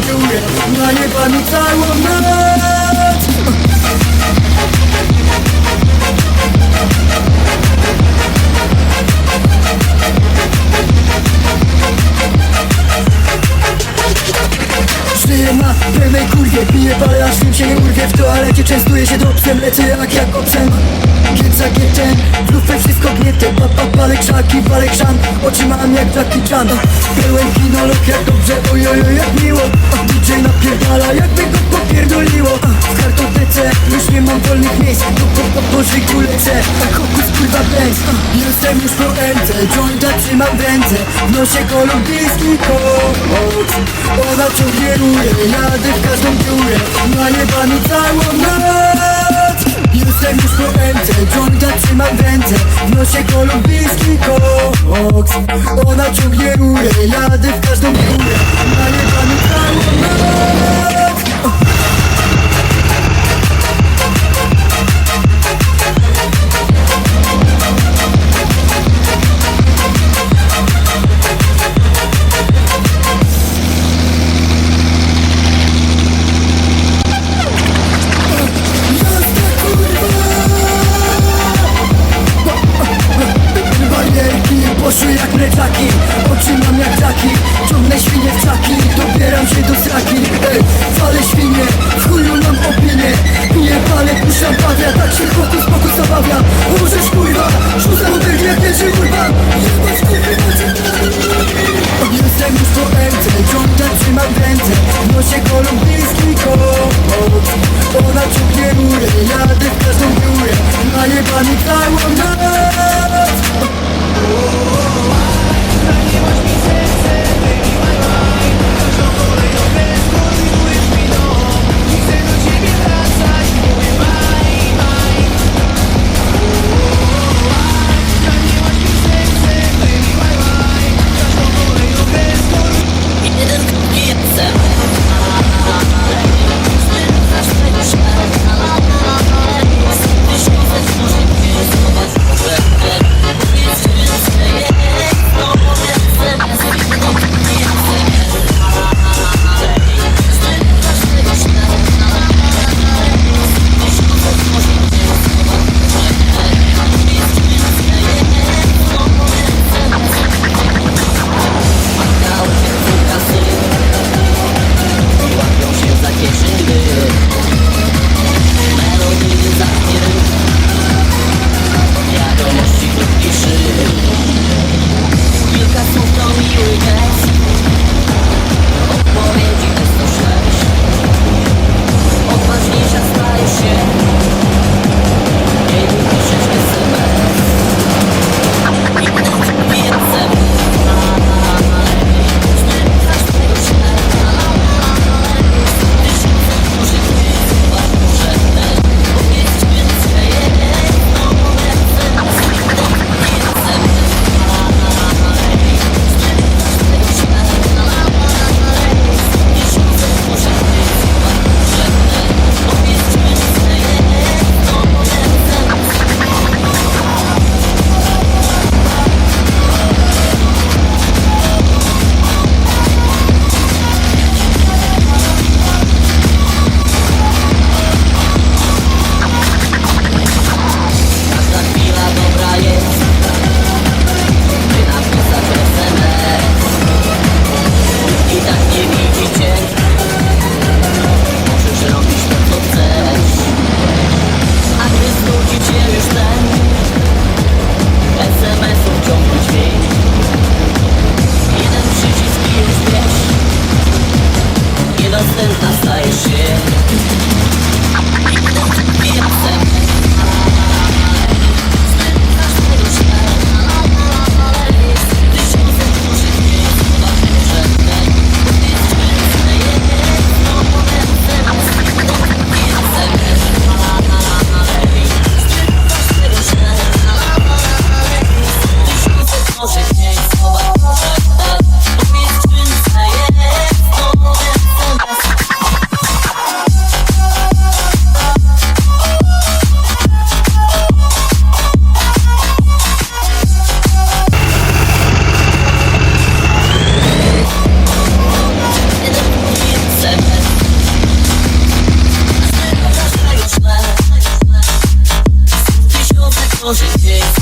dziurę Na nieba mi całą noc Żyję na pełnej kurwie Piję parę, aż się nie urwie W toalecie częstuję się dropsem Lecę jak Jakobsen Giet za gietem W lufę wszystko gniete Pa, pa, palę krzaki, palę krzan. Oczy mam jak Jackie Chan Pełen kinolog jak dobrze Ojojo jak miło. DJ napierdala jakby go popierdoliło. W kartotece już nie mam wolnych miejsc Po, po, po, lecę Tak hokus kurwa bęc Jestem już po ręce Jointa trzymam w ręce. W nosie kolumbijski koc Ona ciągnie rurę Jadę w każdą dziurę. Na nieba mi całą noc Jestem już po ręce Jointa trzymam w ręce W nosie kolumbijski koks Ona ciągnie rurę Jadę w każdą mi Moses, shit